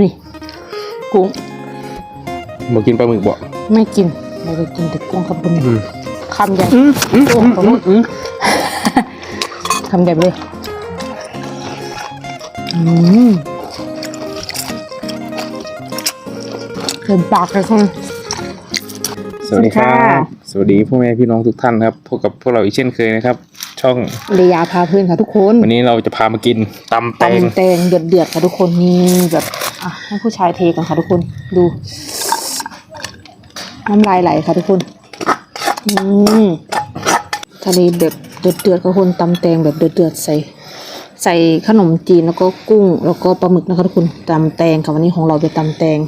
นี่กุ้งบ่กินปลาหมึกบ่ไม่กินเราจะกินแต่กุ้งครับคุณอืมคำใหญ่อืมอืมโอ้อืมโหอืมอืมคำใหญ่ไปเลยอืมเต็มปากเลยคุณสวัสดีครัสวัสดีค่ะบสวัสดีพ่อแม่พี่น้องทุกท่านครับพบกับพวกเราอีกเช่นเคยนะครับ ช่องเรียาพาเพื่อนค่ะทุกคน วันนี้เราจะพามากินตำแตงตำแตงเดือดๆค่ะทุกคนนี่แบบ อะให้ผู้ชายเทก่อนค่ะทุกคน ดู น้ำลายไหลค่ะทุกคน อืมทะเลแบบเดือดๆค่ะทุกคนตำแตงแบบเดือดๆใส่ใส่ขนมจีนแล้วก็กุ้ง แล้วก็ปลาหมึกนะคะทุกคนตำแตงค่ะวันนี้ของเราเป็นตำแตง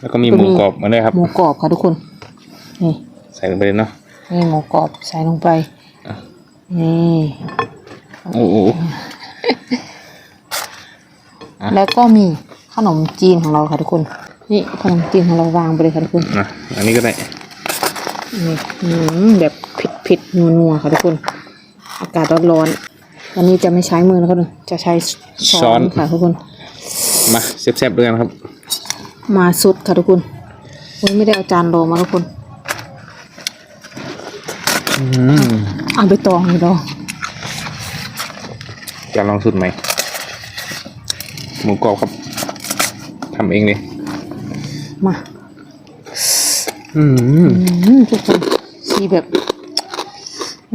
แล้วก็มีหมูกรอบมาด้วยครับ หมูกรอบค่ะทุกคน นี่ ใส่ลงไปเลยเนาะ นี่หมูกรอบใส่ลงไปอะนี่โอ้โหอะแล้วก็มีข นมจีนของเราค่ะทุกคน นี่ขนมจีนของเราวางไปเลยค่ะทุกคนนะอันนี้ก็ได้นี่อืมแบบเผ็ดเผ็ดนัวนัวๆค่ะทุกคน อากาศร้อนๆวันนี้จะไม่ใช้มือนะคะทุกคนจะใช้ช้อนค่ะทุกคน มาแซ่บๆด้วยกันครับ มาสุดค่ะทุกคนโอ้ยไม่ได้เอาจานรองมาทุกคนอืมเอาไปตองเลยดองจะลองสูตรใหม่หมูกรอบครับ ทำเองเลยมาอืมอืมทุกคนสีแบบ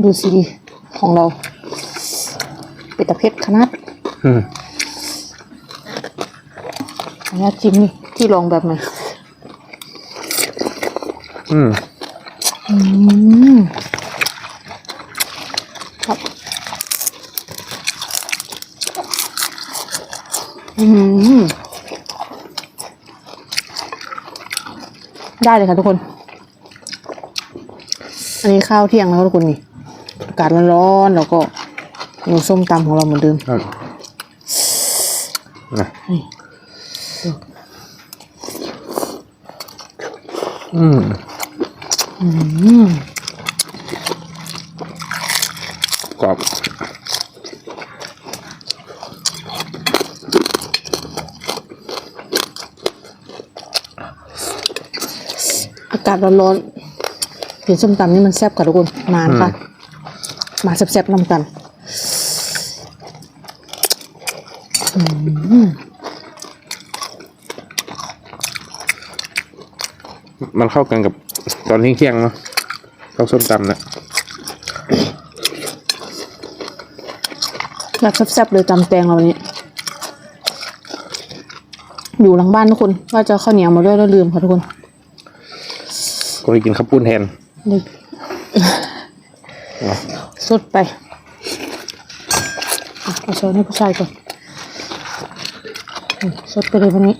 ดูสีของเรา เป็นตะเพ็ดขนาดอืมอันนี้จิ้มนี่ที่ลองแบบไหนอืมอืมครับอืม ได้เลยค่ะทุกคน อันนี้ข้าวเที่ยงแล้วทุกคนนี่อากาศร้อนๆแล้วก็หนูส้มตำของเราเหมือนเดิมครับนะนี่อืม อืมกรอบากาศร้อนๆกินส้มตำนี่มันแซ่บค่ะทุกคนมานะคะมาแซ่บๆนำกันมันเข้ากันกับตอนเที่ยงๆเนาะข้าวส้มตำนะอยากแซ่บๆเลยตำแตงเราวันนี้ อยู่หลังบ้านทุกคน ว่าจะเอาข้าวเหนียวมาด้วยแล้วลืมค่ะทุกคน ก็เลยกินข้าวปุ้นแทนเลยสดไปอะเอาช้อนให้ผู้ชายก่อนอืมสดไปเลยวันนี้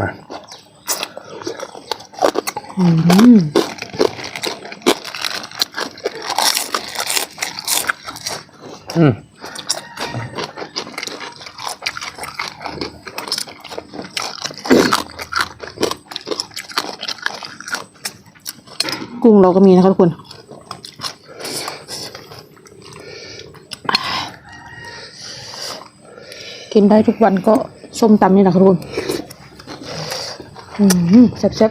มาอืมอืม กุ้งเราก็มีนะคะทุกคนกินได้ทุกวันก็ส้มตำนี่แหละค่ะทุกคนอืมแซ่บ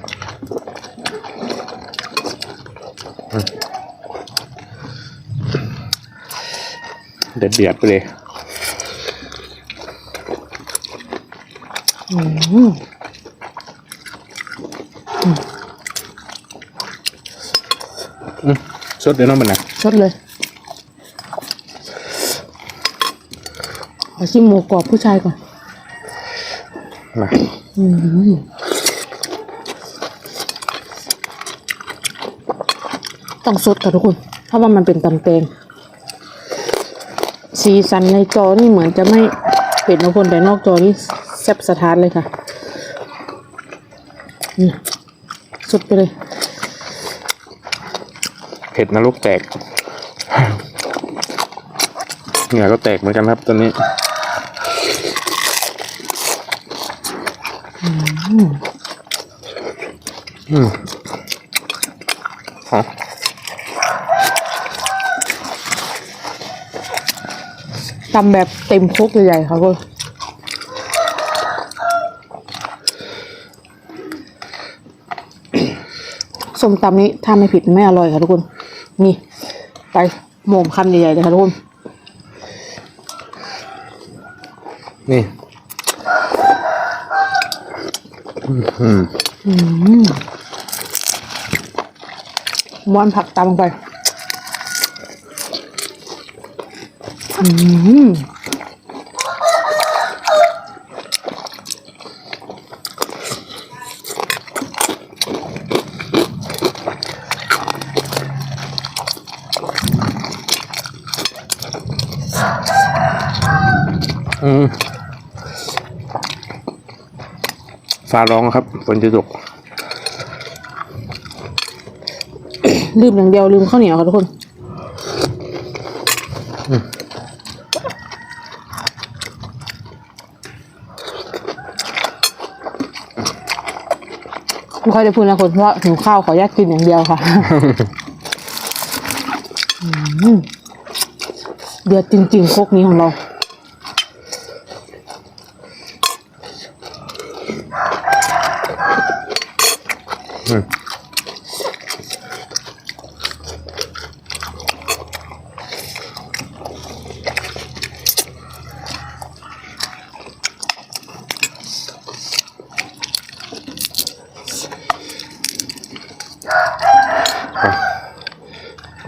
เดือดเดือดๆไปเลยๆอืม อืม สดเดี๋ยวน้องมันนะสดเลยขอชิมหมูกรอบผู้ชายก่อนมาอืมต้องสดค่ะทุกคน เพราะว่ามันเป็นตำแตงสีสันในจอนี่เหมือนจะไม่เผ็ดนะทุกคนแต่นอกจอนี่แซ่บสะท้านเลยค่ะนี่สดไปเลย เผ็ดนะลูกแตกเหงื่อก็แตกเหมือนกันครับตอนนี้อืมหอมตำแบบเต็มครกใหญ่ๆครับก็ส้มตำนี้ถ้าไม่ผิดไม่อร่อยค่ะทุกคน นี่ ไปโหมมคำใหญ่ๆเลยค่ะทุกคนนี่อืมม้วนผักตามลงไป อืม ฟ้าร้องครับฝนจะตกลืมอย่างเดียวลืมข้าวเหนียวค่ะทุกคนไม่ค่อยได้พูดนะคนเพราะหิวข้าวขอแยกกินอย่างเดียวค่ะอืมเดือดจริงๆโคกนี้ของเรา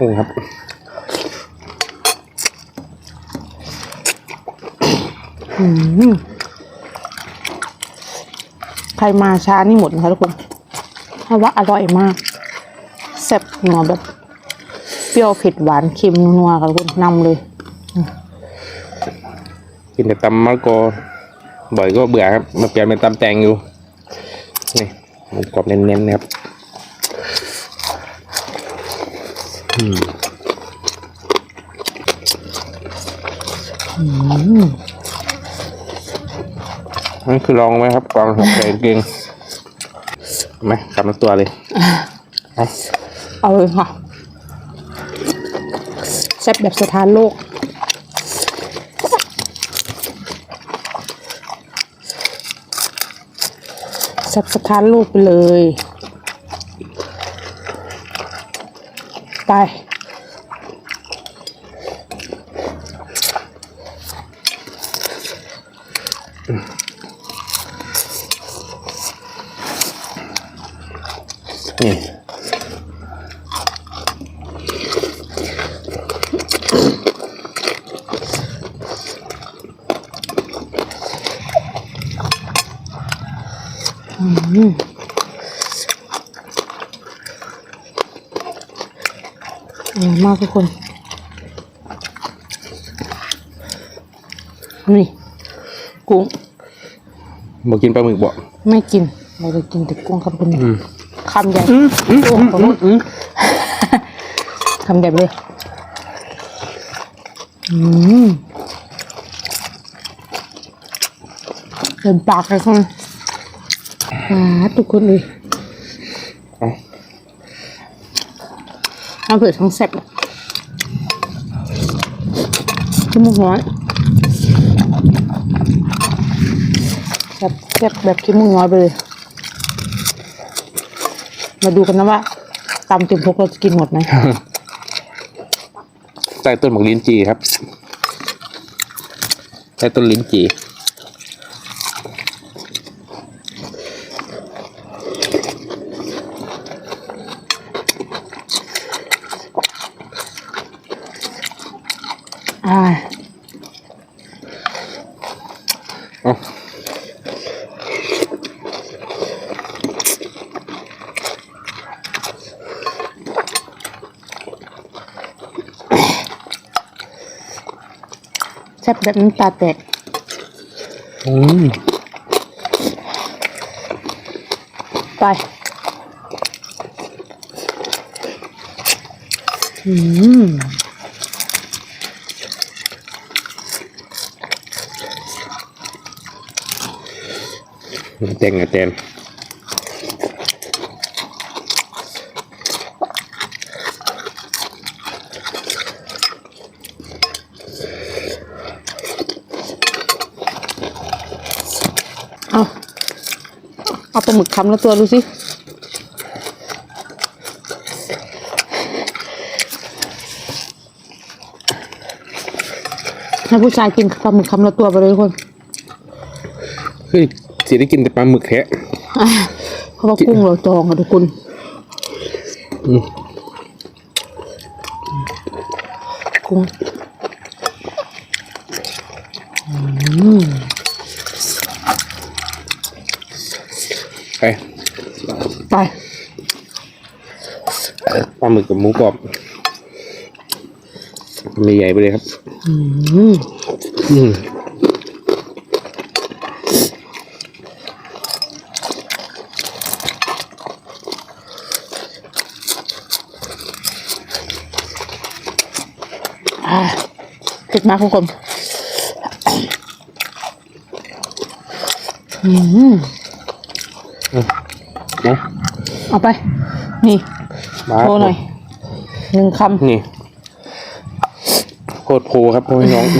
นี่ครับอืมใครมาช้านี่หมดนะคะทุกคนเพราะว่าอร่อยมากแซ่บหนอแบบ เปรี้ยวเผ็ดหวานเค็มนัวๆค่ะทุกคนนำเลย กินแต่ตำมะละกอบ่อยก็เบื่อครับมาเปลี่ยนเป็นตำแตงอยู่ นี่หมูกรอบเน้นๆนะครับ นั่นคือลองไหมครับกวางใส่กางเกงเอาไหมกำลังตัวเลยเอาเอาเลยค่ะแซ่บแบบสถานโลกแซ่บสถานโลกไปเลย ไป อร่อยมากทุกคน นี่ กุ้งบอกกินปลาหมึกบ่ไม่กิน เราจะกินแต่กุ้งครับทุกคนอืมคำใหญ่โอ้โหคำใหญ่ไปเลย อืมเต็มปากเลยค่ะ อ่าทุกคนเลยเอาทั้งเผือทั้งแซ่บขี้มูกน้อยแซ่บแซ่บแบบขี้มูกน้อยไปเลย มาดูกันนะว่าตำเต็มพกเราจะกินหมดไหมใต้ต้นหมากลิ้นจีครับใต้ต้นลิ้นจี อ่าเอาแซ่บ น้ำแตงน้ำแตงเอาเอาปลาหมึกคำละตัวดูสิให้ผู้ชายกินปลาหมึกคำละตัวไปเลยคนคือ สิได้กินแต่ปลาหมึกแท้เพราะว่ากุ้งเราจองอะทุกคนอืมกุ้งไปไปปลาหมึกกับหมูกรอบไม่ใหญ่ไปเลยครับ อืม อืม อ่าติด มากทุกคนอืมนะเอาไป นี่มาโชว์หน่อยหนึ่งคนี่โคตรโพครับพ่อพี่น้องำ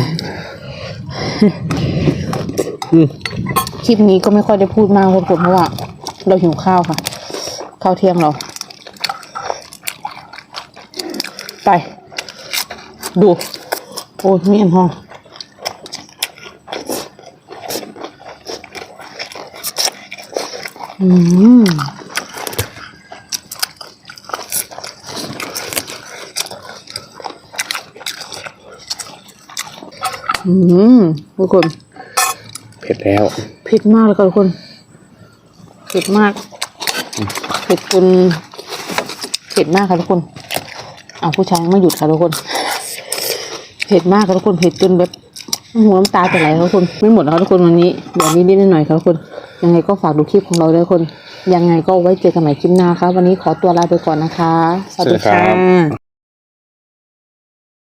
คลิปนี้ก็ไม่ค่อยได้พูดมากทุกคนเพราะว่า เราหิวข้าวค่ะ ข้าวเที่ยงเรา ไป ดู โอ้ยมีอันห้องอืมอืมทุกคนเผ็ดแล้วเผ็ดมากเลยค่ะทุกคนเผ็ดมากเผ็ดจนเผ็ดมากค่ะทุกคนอ้าวผู้ชายยังไม่หยุดค่ะทุกคน เผ็ดมากค่ะทุกคนเผ็ดจนแบบหัวน้ำตาจะไหลค่ะทุกคนไม่หมดนะคะทุกคนวันนี้เดี๋ยวนิดหน่อยๆค่ะทุกคน ยังไงก็ฝากดูคลิปของเราด้วยคน ยังไงก็ไว้เจอกันใหม่คลิปหน้าครับวันนี้ขอตัวลาไปก่อนนะคะสวัสดีครัค่ะบ